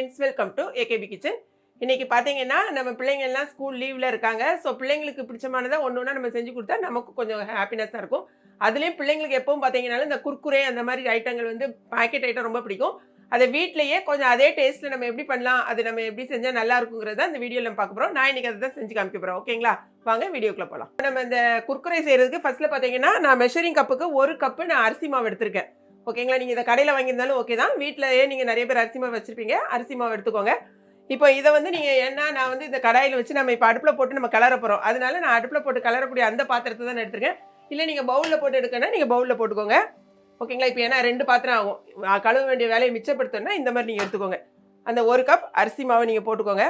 Friends welcome to AKP kitchen இன்னைக்கு பார்த்தீங்கன்னா நம்ம பிள்ளைங்க எல்லாம் ஸ்கூல் லீவில் இருக்காங்க. ஸோ பிள்ளைங்களுக்கு பிடிச்சமானதை ஒன்று ஒன்றா நம்ம செஞ்சு கொடுத்தா நமக்கு கொஞ்சம் ஹாப்பினஸ்ஸாக இருக்கும். அதுலேயும் பிள்ளைங்களுக்கு எப்பவும் பார்த்தீங்கனாலும் இந்த குர்குரே அந்த மாதிரி ஐட்டங்கள் வந்து பாக்கெட் ஐட்டம் ரொம்ப பிடிக்கும். அதை வீட்லேயே கொஞ்சம் அதே டேஸ்ட்டில் நம்ம எப்படி பண்ணலாம் அது நம்ம எப்படி செஞ்சால் நல்லா இருக்குங்கிறத அந்த வீடியோவில் நம்ம பார்க்க போகிறோம் நான் இன்னைக்கு அதை தான் செஞ்சு காமிக்க போகிறோம் ஓகேங்களா வாங்க வீடியோக்குள்ளே போகலாம் நம்ம இந்த குர்குரே செய்கிறதுக்கு ஃபஸ்ட்டில் பார்த்தீங்கன்னா நான் மெஷரிங் கப்புக்கு ஒரு கப்பு நான் அரிசி மாவு எடுத்திருக்கேன். ஓகேங்களா? நீங்கள் இதை கடையில் வாங்கியிருந்தாலும் ஓகே தான். வீட்டிலேயே நீங்கள் நிறைய பேர் அரிசி மாவு வச்சுருப்பீங்க. அரிசி மாவு எடுத்துக்கோங்க. இப்போ இதை வந்து நீங்கள் என்ன நான் வந்து இந்த கடாயில் வச்சு நம்ம இப்போ அடுப்பில் போட்டு நம்ம கலர போகிறோம் அதனால நான் அடுப்பில் போட்டு கலரக்கூடிய அந்த பாத்திரத்தை தான் எடுத்துருக்கேன். இல்லை நீங்கள் பவுலில் போட்டு எடுக்கணும்னா நீங்கள் பவுலில் போட்டுக்கோங்க. ஓகேங்களா? இப்போ ஏன்னா ரெண்டு பாத்திரம் ஆகும். கழுவ வேண்டிய வேலையை மிச்சப்படுத்தணும்னா இந்த மாதிரி நீங்கள் எடுத்துக்கோங்க. அந்த ஒரு கப் அரிசி மாவை நீங்கள் போட்டுக்கோங்க.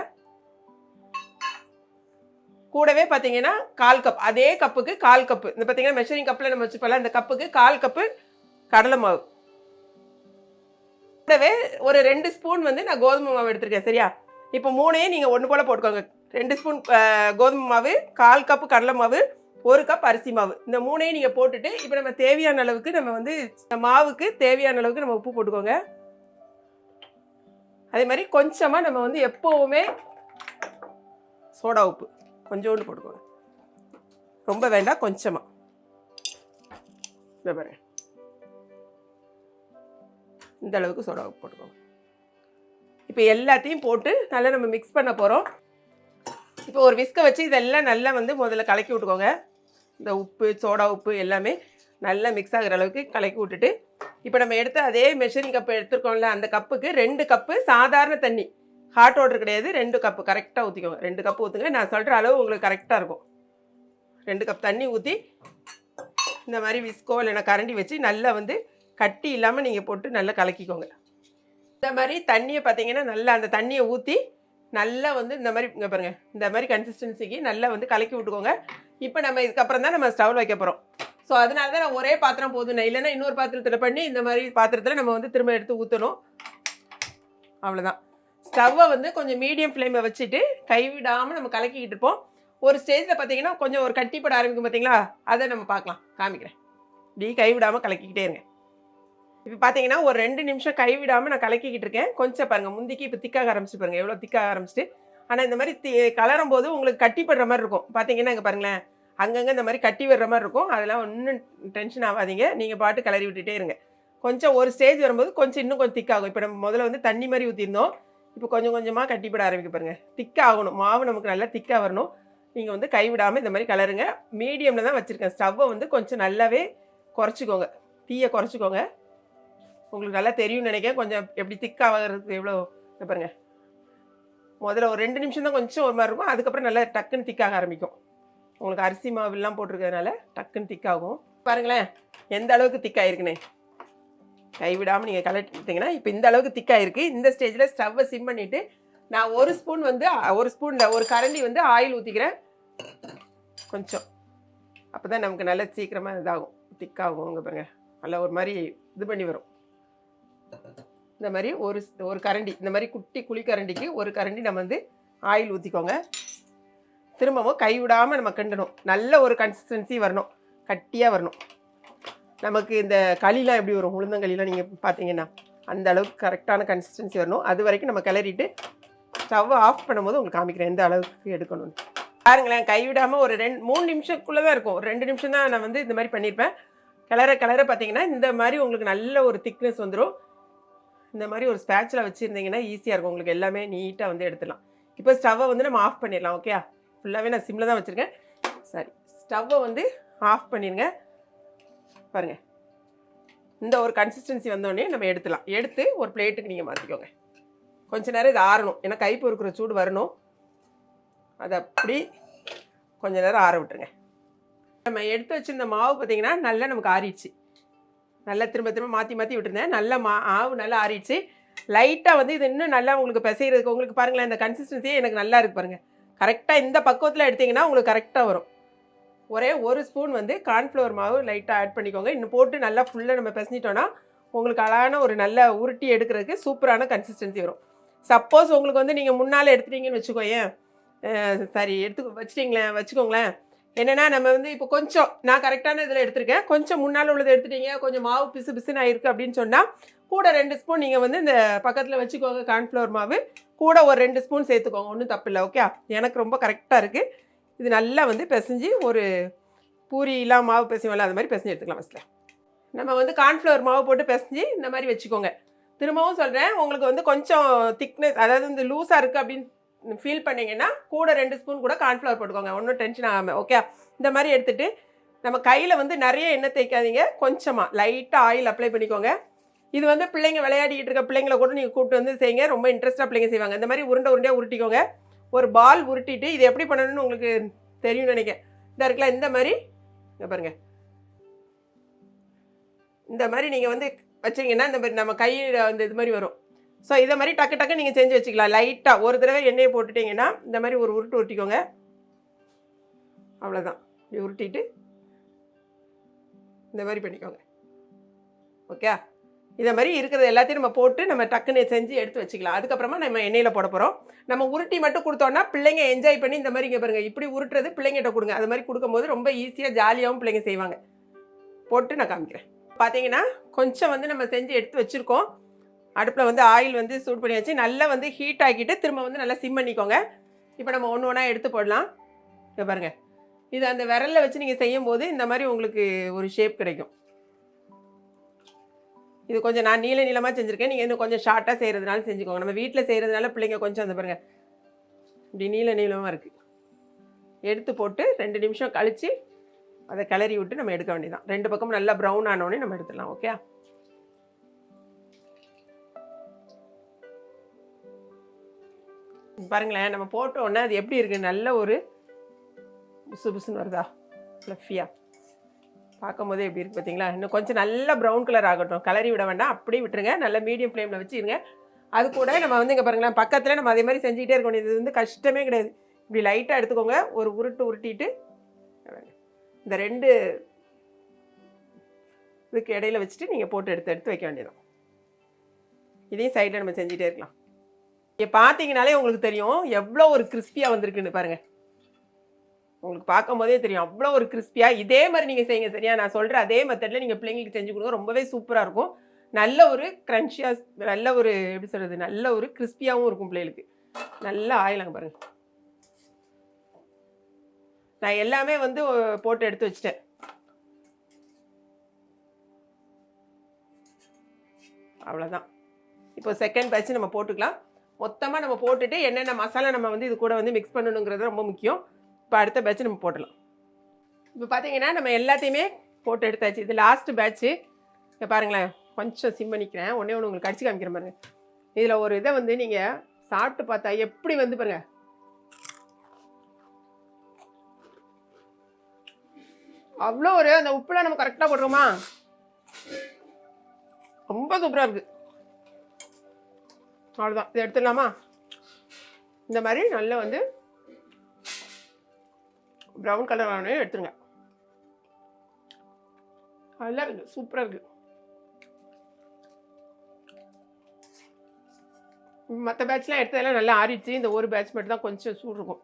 கூடவே பார்த்தீங்கன்னா கால் கப். அதே கப்புக்கு கால் கப்பு. இந்த பார்த்தீங்கன்னா மெஷரிங் கப்பில் நம்ம வச்சுப்போம்ல அந்த கப்புக்கு கால் கப்பு கடலை மாவு. கூடவே ஒரு ரெண்டு ஸ்பூன் வந்து நான் கோதுமை மாவு எடுத்திருக்கேன் சரியா? இப்போ மூணையும் நீங்கள் ஒன்று போல் போட்டுக்கோங்க. ரெண்டு ஸ்பூன் கோதுமை மாவு கால் கப்பு கடலை மாவு ஒரு கப் அரிசி மாவு. இந்த மூணையும் நீங்கள் போட்டுட்டு இப்போ நம்ம தேவையான அளவுக்கு நம்ம வந்து இந்த மாவுக்கு தேவையான அளவுக்கு நம்ம உப்பு போட்டுக்கோங்க. அதே மாதிரி கொஞ்சமாக நம்ம வந்து எப்போவுமே சோடா உப்பு கொஞ்சோண்டு போட்டுக்கோங்க. ரொம்ப வேண்டாம் கொஞ்சமாக இந்த பாருங்க. இந்த அளவுக்கு சோடா உப்பு போட்டுக்கோங்க. இப்போ எல்லாத்தையும் போட்டு நல்லா நம்ம மிக்ஸ் பண்ண போகிறோம் இப்போ ஒரு விஸ்கை வச்சு இதெல்லாம் நல்லா வந்து முதல்ல கலக்கி விட்டுக்கோங்க. இந்த உப்பு சோடா உப்பு எல்லாமே நல்லா மிக்ஸ் ஆகுற அளவுக்கு கலக்கி விட்டுட்டு இப்போ நம்ம எடுத்த அதே மெஷின் கப் எடுத்துருக்கோம்ல அந்த கப்புக்கு ரெண்டு கப்பு சாதாரண தண்ணி. ஹாட் வாட்டர் கிடையாது ரெண்டு கப்பு கரெக்டாக ஊற்றிக்கோங்க ரெண்டு கப்பு ஊற்றுங்க நான் சொல்கிற அளவு உங்களுக்கு கரெக்டாக இருக்கும். ரெண்டு கப் தண்ணி ஊற்றி இந்த மாதிரி விஸ்கோ இல்லைன்னா கரண்டி வச்சு நல்லா வந்து கட்டி இல்லாமல் நீங்கள் போட்டு நல்லா கலக்கிக்கோங்க. இந்த மாதிரி தண்ணியை பார்த்தீங்கன்னா நல்லா அந்த தண்ணியை ஊற்றி நல்லா வந்து இந்த மாதிரி இங்கே பாருங்கள் இந்த மாதிரி கன்சிஸ்டன்சிக்கு நல்லா வந்து கலக்கி விட்டுக்கோங்க. இப்போ நம்ம இதுக்கப்புறம் தான் நம்ம ஸ்டவ்வில் வைக்க போகிறோம் ஸோ அதனால தான் நான் ஒரே பாத்திரம் போதும். இல்லைன்னா இன்னொரு பாத்திரத்தில் பண்ணி இந்த மாதிரி பாத்திரத்தில் நம்ம வந்து திரும்ப எடுத்து ஊற்றணும் அவ்வளோதான் ஸ்டவ்வை வந்து கொஞ்சம் மீடியம் ஃப்ளேமை வச்சுட்டு கைவிடாமல் நம்ம கலக்கிக்கிட்டு இருப்போம். ஒரு ஸ்டேஜில் பார்த்தீங்கன்னா கொஞ்சம் ஒரு கட்டிப்பட ஆரம்பிக்கும் பார்த்தீங்களா அதை நம்ம பார்க்கலாம். காமிக்கிறேன். இப்படி கைவிடாமல் கலக்கிக்கிட்டே இருங்க. இப்போ பார்த்தீங்கன்னா ஒரு ரெண்டு நிமிஷம் கைவிடாமல் நான் கலக்கிக்கிட்டு இருக்கேன். கொஞ்சம் பாருங்கள் முந்திக்கு இப்போ திக்காக ஆரம்பிச்சு பாருங்கள் எவ்வளோ திக்காக ஆரம்பிச்சிட்டு. ஆனால் இந்த மாதிரி தி கலரும் போது உங்களுக்கு கட்டிப்படுற மாதிரி இருக்கும். பார்த்தீங்கன்னா இங்கே பாருங்களேன் அங்கங்கே இந்த மாதிரி கட்டி வர்ற மாதிரி இருக்கும். அதெல்லாம் ஒன்றும் டென்ஷன் ஆகாதீங்க. நீங்கள் பாட்டு கலரி விட்டுட்டே இருங்க. கொஞ்சம் ஒரு ஸ்டேஜ் வரும்போது கொஞ்சம் இன்னும் கொஞ்சம் திக்காகும். இப்போ நம்ம முதல்ல வந்து தண்ணி மாதிரி ஊற்றிருந்தோம் இப்போ கொஞ்சம் கொஞ்சமாக கட்டிப்பட ஆரம்பிக்க பாருங்கள் திக்காகணும். மாவு நமக்கு நல்லா திக்காக வரணும். நீங்கள் வந்து கைவிடாமல் இந்த மாதிரி கலருங்க. மீடியமில் தான் வச்சுருக்கேன். ஸ்டவ்வை வந்து கொஞ்சம் நல்லாவே குறைச்சிக்கோங்க. தீயை குறைச்சிக்கோங்க. உங்களுக்கு நல்லா தெரியும்னு நினைக்கிறேன். கொஞ்சம் எப்படி திக்காகிறதுக்கு எவ்வளோ இங்க பாருங்க. முதல்ல ஒரு ரெண்டு நிமிஷம் தான் கொஞ்சம் ஒரு மாதிரி இருக்கும். அதுக்கப்புறம் நல்லா டக்குன்னு திக்காக ஆரம்பிக்கும். உங்களுக்கு அரிசி மாவுலாம் போட்டிருக்கிறதுனால டக்குன்னு திக்காகும் பாருங்களேன் எந்த அளவுக்கு திக்காயிருக்குனே கைவிடாமல் நீங்கள் கலட்டிங்கன்னா இப்போ இந்த அளவுக்கு திக்காயிருக்கு இந்த ஸ்டேஜில் ஸ்டவ்வை சிம் பண்ணிவிட்டு நான் ஒரு ஸ்பூன் வந்து ஒரு ஸ்பூன் ஒரு கரண்டி வந்து ஆயில் ஊற்றிக்கிறேன் கொஞ்சம். அப்போ தான் நமக்கு நல்லா சீக்கிரமாக இதாகும். திக்காகும் இங்கே பாருங்க. நல்லா ஒரு மாதிரி இது பண்ணி வரும். இந்த மாதிரி ஒரு ஒரு கரண்டி இந்த மாதிரி குட்டி குழி கரண்டிக்கு ஒரு கரண்டி நம்ம வந்து ஆயில் ஊற்றிக்கோங்க திரும்பவும் கை விடாமல் நம்ம கிண்டணும். நல்ல ஒரு கன்சிஸ்டன்சி வரணும். கட்டியாக வரணும். நமக்கு இந்த களிலாம் எப்படி வரும்? உளுந்தங்களிலாம் நீங்கள் பார்த்தீங்கன்னா அந்த அளவுக்கு கரெக்டான கன்சிஸ்டன்சி வரணும். அது வரைக்கும் நம்ம கிளறிட்டு ஸ்டவ் ஆஃப் பண்ணும்போது உங்களுக்கு காமிக்கிறேன் எந்த அளவுக்கு எடுக்கணும்னு. பாருங்களேன் கைவிடாமல் ஒரு ரெண்டு மூணு நிமிஷத்துக்குள்ளே தான் இருக்கும். ஒரு ரெண்டு நிமிஷம் தான் நான் வந்து இந்த மாதிரி பண்ணியிருப்பேன். கிளற கிளற பார்த்தீங்கன்னா இந்த மாதிரி உங்களுக்கு நல்ல ஒரு திக்னஸ் வந்துடும் இந்த மாதிரி ஒரு ஸ்பேச்சில் வச்சுருந்தீங்கன்னா ஈஸியாக இருக்கும். உங்களுக்கு எல்லாமே நீட்டாக வந்து எடுத்துடலாம். இப்போ ஸ்டவ்வை வந்து நம்ம ஆஃப் பண்ணிடலாம் ஓகே ஃபுல்லாகவே நான் சிம்மில் தான் வச்சுருக்கேன். சரி ஸ்டவ்வை வந்து ஆஃப் பண்ணிடுங்க பாருங்கள் இந்த ஒரு கன்சிஸ்டன்சி வந்தோடனே நம்ம எடுத்துலாம் எடுத்து ஒரு பிளேட்டுக்கு நீங்கள் மாற்றிக்கோங்க கொஞ்ச நேரம் இது ஆறணும். ஏன்னா கை பொறுக்கிற சூடு வரணும். அதை அப்படி கொஞ்ச நேரம் ஆற விட்டுருங்க. நம்ம எடுத்து வச்சிருந்த மாவு பார்த்தீங்கன்னா நல்லா நமக்கு ஆறிடுச்சு. நல்லா திரும்ப திரும்ப மாற்றி மாற்றி விட்டுருந்தேன். நல்லா மா ஆவு நல்லா ஆறிடுச்சு. லைட்டாக வந்து இது இன்னும் நல்லா உங்களுக்கு பிசைகிறதுக்கு உங்களுக்கு பாருங்களேன் இந்த கன்சிஸ்டன்சியே எனக்கு நல்லா இருக்குது பாருங்கள் கரெக்டாக இந்த பக்குவத்தில் எடுத்தீங்கன்னா உங்களுக்கு கரெக்டாக வரும். ஒரே ஒரு ஸ்பூன் வந்து கார்ன்ஃப்ளவர் மாவு லைட்டாக ஆட் பண்ணிக்கோங்க. இன்னும் போட்டு நல்லா ஃபுல்லாக நம்ம பிசைஞ்சிட்டோன்னா உங்களுக்கு அழகான ஒரு நல்ல உருட்டி எடுக்கிறதுக்கு சூப்பரான கன்சிஸ்டன்சி வரும். சப்போஸ் உங்களுக்கு வந்து நீங்கள் முன்னால் எடுத்துட்டீங்கன்னு வச்சுக்கோயேன். அஹ் சரி எடுத்து வச்சிட்டிங்களேன் வச்சுக்கோங்களேன். என்னென்னா நம்ம வந்து இப்போ கொஞ்சம் நான் கரெக்டான இதில் எடுத்திருக்கேன். கொஞ்சம் முன்னால் உள்ளதை எடுத்துட்டீங்க கொஞ்சம் மாவு பிசு பிசுன்னு ஆயிருக்கு அப்படின்னு சொன்னால் கூட ரெண்டு ஸ்பூன் நீங்கள் வந்து இந்த பக்கத்தில் வச்சுக்கோங்க கார்ன்ஃப்ளவர் மாவு. கூட ஒரு ரெண்டு ஸ்பூன் சேர்த்துக்கோங்க ஒன்றும் தப்பில்லை ஓகே எனக்கு ரொம்ப கரெக்டாக இருக்குது இது நல்லா வந்து பிசைஞ்சு ஒரு பூரிலாம் மாவு பிசைவோம்ல அது மாதிரி பிசைஞ்சு எடுத்துக்கலாம் ஃபஸ்ட்டில் நம்ம வந்து கார்ன்ஃப்ளவர் மாவு போட்டு பிசைஞ்சு இந்த மாதிரி வச்சுக்கோங்க. திரும்பவும் சொல்கிறேன் உங்களுக்கு வந்து கொஞ்சம் திக்னஸ் அதாவது இந்த லூஸாக இருக்குது அப்படின்னு ஃபீல் பண்ணிங்கன்னா கூட ரெண்டு ஸ்பூன் கூட கார்ன்ஃப்ளவர் போட்டுக்கோங்க. ஒன்றும் டென்ஷன் ஆகாமல் ஓகே இந்த மாதிரி எடுத்துகிட்டு நம்ம கையில் வந்து நிறைய எண்ணெய் தேய்க்காதீங்க. கொஞ்சமாக லைட்டாக ஆயில் அப்ளை பண்ணிக்கோங்க. இது வந்து பிள்ளைங்க விளையாடிக்கிட்டு இருக்க பிள்ளைங்கள கூட நீங்கள் கூப்பிட்டு வந்து செய்யுங்க. ரொம்ப இன்ட்ரெஸ்ட்டாக பிள்ளைங்க செய்வாங்க. இந்த மாதிரி உருண்டை உருண்டையாக உருட்டிக்கோங்க. ஒரு பால் உருட்டிட்டு இது எப்படி பண்ணணும்னு உங்களுக்கு தெரியும்னு நினைக்கிறேன். இந்த இருக்குல்ல இந்த மாதிரி. இங்கே பாருங்கள் இந்த மாதிரி நீங்கள் வந்து வச்சிங்கன்னா இந்த மாதிரி நம்ம கையில் வந்து இது மாதிரி வரும். ஸோ இதை மாதிரி டக்கு டக்கு நீங்கள் செஞ்சு வச்சுக்கலாம். லைட்டாக ஒரு தடவை எண்ணெயை போட்டுட்டிங்கன்னா இந்த மாதிரி ஒரு உருட்டு உருட்டிக்கோங்க அவ்வளோதான் இப்படி உருட்டிட்டு இந்த மாதிரி பண்ணிக்கோங்க. ஓகே இதை மாதிரி இருக்கிறது எல்லாத்தையும் நம்ம போட்டு நம்ம டக்குன்னு செஞ்சு எடுத்து வச்சுக்கலாம். அதுக்கப்புறமா நம்ம எண்ணெயில் போட போகிறோம் நம்ம உருட்டி மட்டும் கொடுத்தோன்னா பிள்ளைங்க என்ஜாய் பண்ணி இந்த மாதிரி இங்கே பாருங்கள் இப்படி உருட்டுறது பிள்ளைங்கிட்ட கொடுங்க. அது மாதிரி கொடுக்கும்போது ரொம்ப ஈஸியாக ஜாலியாகவும் பிள்ளைங்க செய்வாங்க. போட்டு நான் காமிக்கிறேன். பார்த்தீங்கன்னா கொஞ்சம் வந்து நம்ம செஞ்சு எடுத்து வச்சுருக்கோம். அடுப்பில் வந்து ஆயில் வந்து சூட் பண்ணி வச்சு நல்லா வந்து ஹீட் ஆக்கிட்டு திரும்ப வந்து நல்லா சிம் பண்ணிக்கோங்க. இப்போ நம்ம ஒன்று ஒன்றா எடுத்து போடலாம். இப்போ பாருங்கள் இது அந்த விரலில் வச்சு நீங்கள் செய்யும் போது இந்த மாதிரி உங்களுக்கு ஒரு ஷேப் கிடைக்கும். இது கொஞ்சம் நான் நீள நீளமாக செஞ்சுருக்கேன். நீங்கள் இன்னும் கொஞ்சம் ஷார்ட்டாக செய்கிறதுனால செஞ்சுக்கோங்க. நம்ம வீட்டில் செய்கிறதுனால பிள்ளைங்க கொஞ்சம் அந்த பாருங்கள் இப்படி நீள நீளமாக இருக்குது எடுத்து போட்டு ரெண்டு நிமிஷம் கழித்து அதை கிளறி விட்டு நம்ம எடுக்க வேண்டியதான் ரெண்டு பக்கமும் நல்லா ப்ரௌன் ஆனோடனே நம்ம எடுத்துடலாம். ஓகே பாருங்களேன் நம்ம போட்டோன்னே அது எப்படி இருக்குது நல்ல ஒரு புசு புசுன்னு வருதா? ஃப்ளஃபியாக பார்க்கும்போதே எப்படி இருக்குது பார்த்தீங்களா? இன்னும் கொஞ்சம் நல்ல ப்ரௌன் கலர் ஆகட்டும். கலரி விட வேண்டாம். அப்படியே விட்டுருங்க. நல்ல மீடியம் ஃப்ளேமில் வச்சுருங்க. அது கூட நம்ம வந்து இங்கே பாருங்களேன் பக்கத்தில் நம்ம அதே மாதிரி செஞ்சுக்கிட்டே இருக்கணும். இது வந்து கஷ்டமே கிடையாது. இப்படி லைட்டாக எடுத்துக்கோங்க. ஒரு உருட்டு உருட்டிட்டு இந்த ரெண்டு இதுக்கு இடையில வச்சுட்டு நீங்கள் போட்டு எடுத்து எடுத்து வைக்க வேண்டியதான் இதையும் சைடில் நம்ம செஞ்சுட்டே இருக்கலாம். இங்கே பார்த்தீங்கனாலே உங்களுக்கு தெரியும் எவ்வளோ ஒரு கிறிஸ்பியாக வந்திருக்குன்னு பாருங்கள் உங்களுக்கு பார்க்கும்போதே தெரியும் அவ்வளோ ஒரு கிறிஸ்பியாக இதே மாதிரி நீங்கள் செய்யுங்க சரியா? நான் சொல்கிற அதே மெத்தடில் நீங்கள் பிள்ளைங்களுக்கு செஞ்சு கொடுங்க ரொம்பவே சூப்பராக இருக்கும். நல்ல ஒரு க்ரன்ச்சியாக நல்ல ஒரு எப்படி சொல்கிறது நல்ல ஒரு கிறிஸ்பியாகவும் இருக்கும் பிள்ளைகளுக்கு. நல்ல ஆயிலாங்க பாருங்கள் நான் எல்லாமே வந்து போட்டு எடுத்து வச்சிட்டேன். அவ்வளோதான் இப்போ செகண்ட் பேட்ச் நம்ம போட்டுக்கலாம். மொத்தமாக நம்ம போட்டுட்டு என்னென்ன மசாலா நம்ம வந்து இது கூட வந்து மிக்ஸ் பண்ணணுங்கிறது ரொம்ப முக்கியம். இப்போ அடுத்த பேட்ச் நம்ம போடலாம் இப்போ பார்த்தீங்கன்னா நம்ம எல்லாத்தையுமே போட்டு எடுத்தாச்சு. இது லாஸ்ட்டு பேட்ச்சு இப்போ பாருங்களேன். கொஞ்சம் சிம் பண்ணிக்கிறேன். ஒன்றே ஒன்று உங்களுக்கு அடிச்சு காமிக்கிற பாருங்க. இதில் ஒரு இதை வந்து நீங்கள் சாப்பிட்டு பார்த்தா எப்படி வந்து பாருங்க. அவ்வளோ ஒரு அந்த உப்புலாம் நம்ம கரெக்டாக போடுறோமா ரொம்ப சூப்பராக இருக்குது அவ்வளோதான் இதை எடுத்துடலாமா? இந்த மாதிரி நல்லா வந்து ப்ரௌன் கலர் ஆனே எடுத்துருங்க. நல்லா இருக்குது சூப்பராக இருக்குது மற்ற பேட்ச்லாம் எடுத்ததெல்லாம் நல்லா ஆறிடுச்சு. இந்த ஒரு பேட்ச் மட்டும் தான் கொஞ்சம் சூடு இருக்கும்.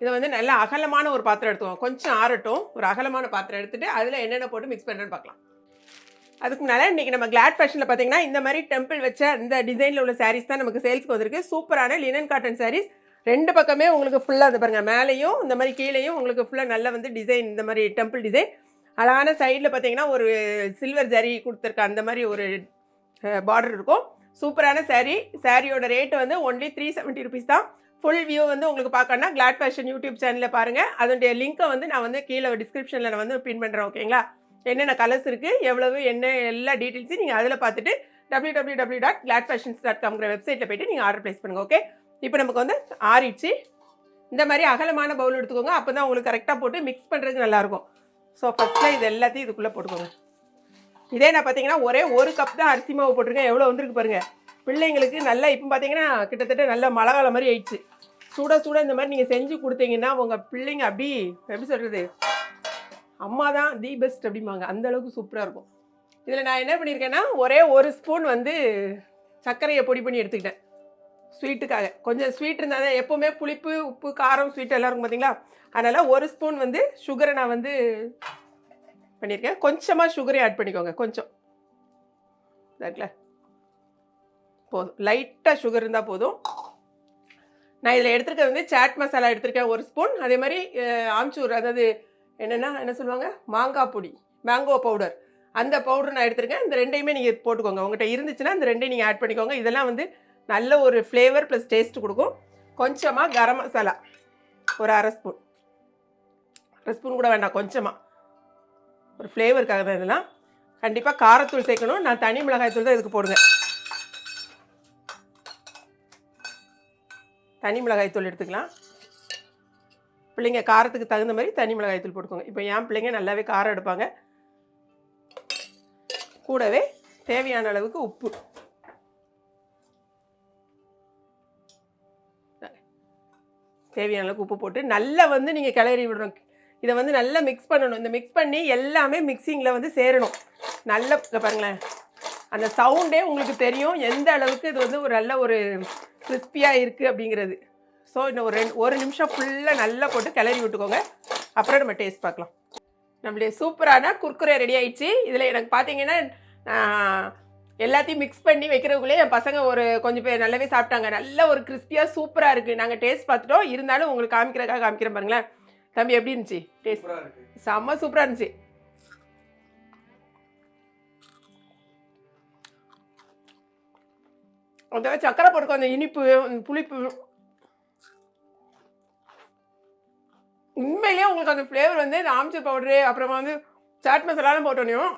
இதை வந்து நல்லா அகலமான ஒரு பாத்திரம் எடுத்துக்கோங்க. கொஞ்சம் ஆறட்டும். ஒரு அகலமான பாத்திரம் எடுத்துகிட்டு அதில் என்னென்ன போட்டு மிக்ஸ் பண்ணுறேன்னு பார்க்கலாம். அதுக்கு முன்னால் இன்றைக்கி நம்ம கிளாட் ஃபேஷனில் பார்த்தீங்கன்னா இந்த மாதிரி டெம்பிள் வச்ச இந்த டிசைனில் உள்ள சாரீஸ் தான் நமக்கு சேல்ஸ்க்கு வந்திருக்கு. சூப்பரான லினன் காட்டன் சாரீஸ் ரெண்டு பக்கமே உங்களுக்கு ஃபுல்லாக அது பாருங்கள் மேலேயும் இந்த மாதிரி கீழேயும் உங்களுக்கு ஃபுல்லாக நல்ல வந்து டிசைன் இந்த மாதிரி டெம்பிள் டிசைன் அழகான சைடில் பார்த்தீங்கன்னா ஒரு சில்வர் ஜரி கொடுத்துருக்க அந்த மாதிரி ஒரு பார்டர் இருக்கும். சூப்பரான saree. சாரியோட ரேட்டு வந்து ஒன்லி த்ரீ செவன்ட்டி ருபீஸ் தான். ஃபுல் வியூ வந்து உங்களுக்கு பார்க்கணும்னா கிளாட் ஃபேஷன் யூடியூப் சேனலில் பாருங்கள் அதனுடைய லிங்க்கை வந்து நான் வந்து கீழே டிஸ்கிரிப்ஷனில் நான் வந்து பின் பண்ணுறேன் ஓகேங்களா என்னென்ன கலர்ஸ் இருக்குது எவ்வளவு என்ன எல்லா டீட்டெயில்ஸையும் நீங்கள் அதில் பார்த்துட்டு W W W dot Glad Fashions dot காம்ங்கிற வெப்சைட்டில் போய்ட்டு நீங்கள் ஆர்டர் ப்ளேஸ் பண்ணுங்கள் ஓகே இப்போ நமக்கு வந்து ஆறிடுச்சு. இந்த மாதிரி அகலமான பவுல் எடுத்துக்கோங்க. அப்போ தான் உங்களுக்கு கரெக்டாக போட்டு மிக்ஸ் பண்ணுறதுக்கு நல்லாயிருக்கும் ஸோ ஃபஸ்ட்டில் இது எல்லாத்தையும் இதுக்குள்ளே போட்டுக்கோங்க. இதே நான் பார்த்தீங்கன்னா ஒரே ஒரு கப் தான் அரிசி மாவு போட்டிருக்கேன். எவ்வளோ வந்திருக்கு பாருங்கள் பிள்ளைங்களுக்கு நல்லா இப்போ பார்த்தீங்கன்னா கிட்டத்தட்ட நல்ல மழை காலம் மாதிரி ஆயிடுச்சு. சுட சுட இந்த மாதிரி நீங்கள் செஞ்சு கொடுத்தீங்கன்னா உங்கள் பிள்ளைங்க அப்படி எப்படி சொல்கிறது அம்மா தான் தி பெஸ்ட் அப்படிம்பாங்க. அந்த அளவுக்கு சூப்பராக இருக்கும். இதில் நான் என்ன பண்ணியிருக்கேன்னா ஒரே ஒரு ஸ்பூன் வந்து சர்க்கரையை பொடி பண்ணி எடுத்துக்கிட்டேன். ஸ்வீட்டுக்காக கொஞ்சம் ஸ்வீட் இருந்தால் தான் எப்போவுமே புளிப்பு உப்பு காரம் ஸ்வீட் எல்லாம் இருக்கும் பார்த்தீங்களா அதனால் ஒரு ஸ்பூன் வந்து சுகரை நான் வந்து பண்ணியிருக்கேன். கொஞ்சமாக சுகரையும் ஆட் பண்ணிக்கோங்க கொஞ்சம். இருக்குல்ல போதும். லைட்டாக சுகர் இருந்தால் போதும். நான் இதில் எடுத்துருக்கிறது வந்து சாட் மசாலா எடுத்திருக்கேன் ஒரு ஸ்பூன் அதே மாதிரி ஆம்ச்சூர் அதாவது என்னென்னா என்ன சொல்லுவாங்க? மாங்காய் பொடி மேங்கோ பவுடர் அந்த பவுடர் நான் எடுத்துருக்கேன். இந்த ரெண்டையுமே நீங்கள் போட்டுக்கோங்க. உங்கள்கிட்ட இருந்துச்சுன்னா இந்த ரெண்டையும் நீங்கள் ஆட் பண்ணிக்கோங்க. இதெல்லாம் வந்து நல்ல ஒரு ஃப்ளேவர் ப்ளஸ் டேஸ்ட் கொடுக்கும். கொஞ்சமாக கரம் மசாலா. ஒரு அரை ஸ்பூன் அரை ஸ்பூன் கூட வேண்டாம். கொஞ்சமாக ஒரு ஃப்ளேவருக்காக தான் இதெல்லாம். கண்டிப்பாக காரத்தூள் சேர்க்கணும். நான் தனி மிளகாய் தூள் தான் இதுக்கு போடுங்க தனி மிளகாய் தூள் எடுத்துக்கலாம். பிள்ளைங்க காரத்துக்கு தகுந்த மாதிரி தனி மிளகாய் தூள் போட்டுக்கோங்க. இப்போ என் பிள்ளைங்க நல்லாவே காரம் எடுப்பாங்க. கூடவே தேவையான அளவுக்கு உப்பு. தேவையான அளவுக்கு உப்பு போட்டு நல்லா வந்து நீங்கள் கிளறி விடணும். இதை வந்து நல்லா மிக்ஸ் பண்ணணும். இந்த மிக்ஸ் பண்ணி எல்லாமே மிக்சிங்கில் வந்து சேரணும். நல்ல பாருங்களேன். அந்த சவுண்டே உங்களுக்கு தெரியும். எந்த அளவுக்கு இது வந்து ஒரு நல்ல ஒரு கிறிஸ்பியாக இருக்குது அப்படிங்கிறது. ஸோ இன்னும் ஒரு ரெண்டு ஒரு நிமிஷம் ஃபுல்லாக நல்லா போட்டு கிளறி விட்டுக்கோங்க. அப்புறம் நம்ம டேஸ்ட் பார்க்கலாம். நம்மளுடைய சூப்பரான குர்குரே ரெடி ஆயிடுச்சு. இதில் எனக்கு பார்த்தீங்கன்னா எல்லாத்தையும் மிக்ஸ் பண்ணி வைக்கிறதுக்குள்ளே என் பசங்க ஒரு கொஞ்சம் பேர் நல்லாவே சாப்பிட்டாங்க. நல்ல ஒரு கிறிஸ்பியாக சூப்பராக இருக்குது நாங்கள் டேஸ்ட் பார்த்துட்டோம். இருந்தாலும் உங்களுக்கு காமிக்கிறதுக்காக காமிக்கிறேன் பாருங்களேன். தம்பி எப்படி இருந்துச்சு? டேஸ்ட் செம்ம சூப்பராக இருந்துச்சு. அந்த சக்கரை போட்டுக்கோ அந்த இனிப்பு புளிப்பு உண்மையிலேயே உங்களுக்கு அந்த ஃப்ளேவர் வந்து இந்த ஆம்ச்சூர் பவுடரு அப்புறமா வந்து சாட் மசாலாலாம் போட்டோனையும்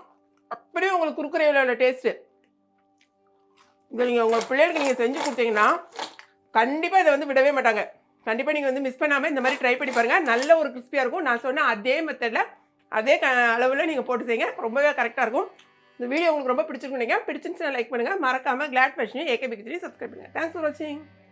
அப்படியே உங்களுக்கு குறுக்குறையில் டேஸ்ட்டு இதை நீங்கள் உங்கள் பிள்ளைகளுக்கு நீங்கள் செஞ்சு கொடுத்தீங்கன்னா கண்டிப்பாக இதை வந்து விடவே மாட்டாங்க. கண்டிப்பாக நீங்கள் வந்து மிஸ் பண்ணாமல் இந்த மாதிரி ட்ரை பண்ணி பாருங்கள் நல்ல ஒரு கிறிஸ்பியாக இருக்கும். நான் சொன்ன அதே மெத்தடில் அதே க அளவில் நீங்கள் போட்டு செய்யுங்க. ரொம்பவே கரெக்டாக இருக்கும். இந்த வீடியோ உங்களுக்கு ரொம்ப பிடிச்சிருக்கு நினைக்கிறேன். பிடிச்சிருந்துச்சுன்னா லைக் பண்ணுங்கள் மறக்காமல் கிளாட் ஃபேஷனையும் ஏகே பிக்சரையும் சப்ஸ்கிரைப் பண்ணுங்கள் தேங்க்ஸ் ஃபார் வாட்சிங்